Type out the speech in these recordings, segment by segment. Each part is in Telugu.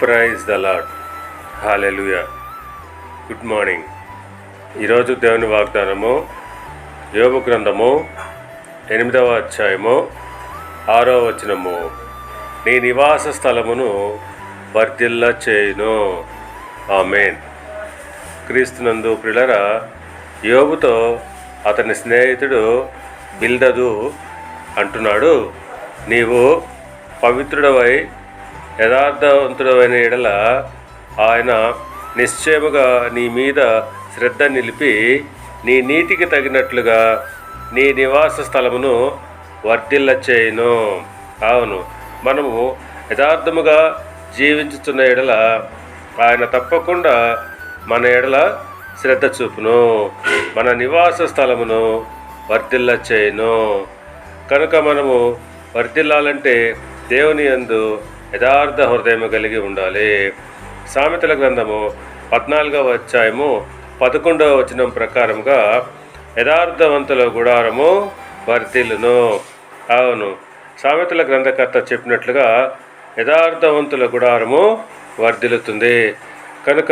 Praise the Lord hallelujah good morning ఈరోజు దేవుని వాగ్దానము యోగ గ్రంథము ఎనిమిదవ అధ్యాయము ఆరో వచనము. నీ నివాస స్థలమును వర్ధిల్ల చేయును. ఆమెన్. క్రీస్తునందు ప్రిలర యోగుతో అతని స్నేహితుడు బిల్దదు అంటున్నాడు నీవు పవిత్రుడవై యథార్థవంతుడమైన ఎడల ఆయన నిశ్చయముగా నీ మీద శ్రద్ధ నిలిపి నీ నీతికి తగినట్లుగా నీ నివాస స్థలమును వర్ధిల్ల చేయను అవును మనము యథార్థముగా జీవించుతున్న ఎడల ఆయన తప్పకుండా మన ఎడల శ్రద్ధ చూపును మన నివాస స్థలమును వర్ధిల్ల చేయను కనుక మనము వర్ధిల్లాలంటే దేవుని యందు యథార్థ హృదయము కలిగి ఉండాలి. సామెతల గ్రంథము పద్నాలుగవ అధ్యాయము పదకొండవ వచనం ప్రకారంగా యథార్థవంతుల గుడారము వర్ధిల్లును. అవును సామెతల గ్రంథకర్త చెప్పినట్లుగా యథార్థవంతుల గుడారము వర్ధిల్లుతుంది. కనుక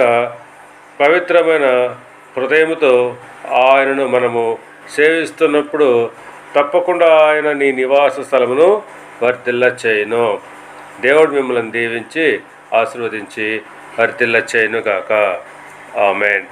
పవిత్రమైన హృదయముతో ఆయనను మనము సేవిస్తున్నప్పుడు తప్పకుండా ఆయన నీ నివాస స్థలమును వర్తిల్ల చేయను దేవుడు మిమ్మల్ని దీవించి ఆశీర్వదించి వర్ధిల్ల చేయను ఆమెన్.